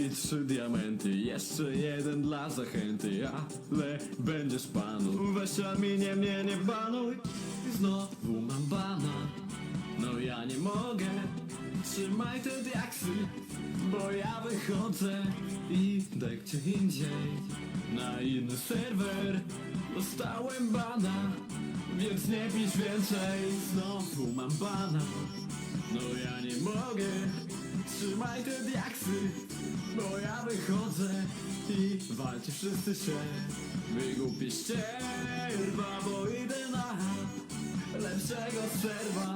i trzy diamenty. Jeszcze jeden dla zachęty Ale będziesz panu. Weź Alminie mnie nie banuj. I znowu mam bana No ja nie mogę. Trzymaj te diaksy Bo ja wychodzę I dek gdzie indziej. Na inny serwer Dostałem bana Więc nie pisz więcej. Znowu mam bana no ja nie mogę Trzymaj te diaksy Bo ja wychodzę I walcie wszyscy się. Wygłupi ścierwa Bo idę na Lepszego serwa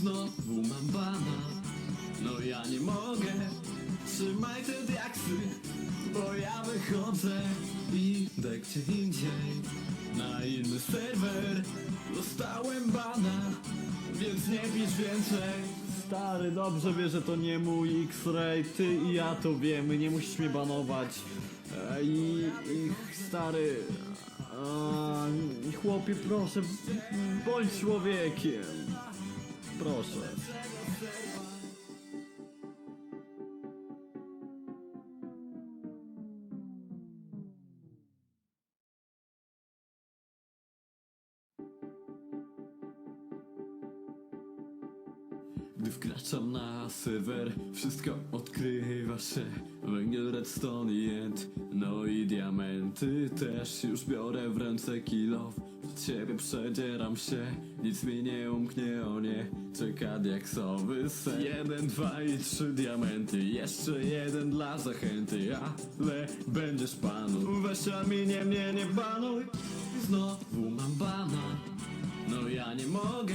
Znowu mam bana No ja nie mogę. Trzymaj te diaksy Bo ja wychodzę I dek gdzie indziej. Na inny serwer Dostałem bana Więc nie pisz więcej. Stary, dobrze wie, że to nie mój X-Ray. Ty i ja to wiemy, nie musisz mnie banować. E, I, i stary Chłopie, proszę Bądź człowiekiem Proszę. Gdy wkraczam na serwer, wszystko odkrywa się. Węgiel, redstone i end, no i diamenty też Już biorę w ręce kilo, przed ciebie przedzieram się Nic mi nie umknie, o nie, czeka diaksowy sen Jeden, dwa i trzy diamenty, jeszcze jeden dla zachęty Ale będziesz panu, weź Alminie mnie nie banuj. Znowu mam bana. No ja nie mogę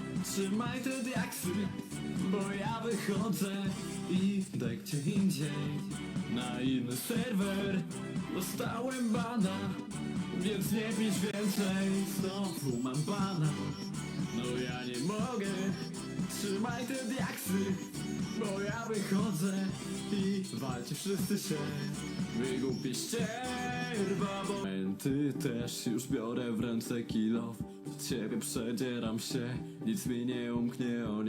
Trzymaj te diaksy Bo ja wychodzę I dek gdzie indziej. Na inny serwer Dostałem bana Więc nie pisz więcej. Znowu mam bana No ja nie mogę. Trzymaj te diaksy Bo ja wychodzę I walcie wszyscy się. Wygłupi ścierwa Bo Momenty też już biorę w ręce kilo. Przed ciebie przedzieram się Nic mi nie umknie o nie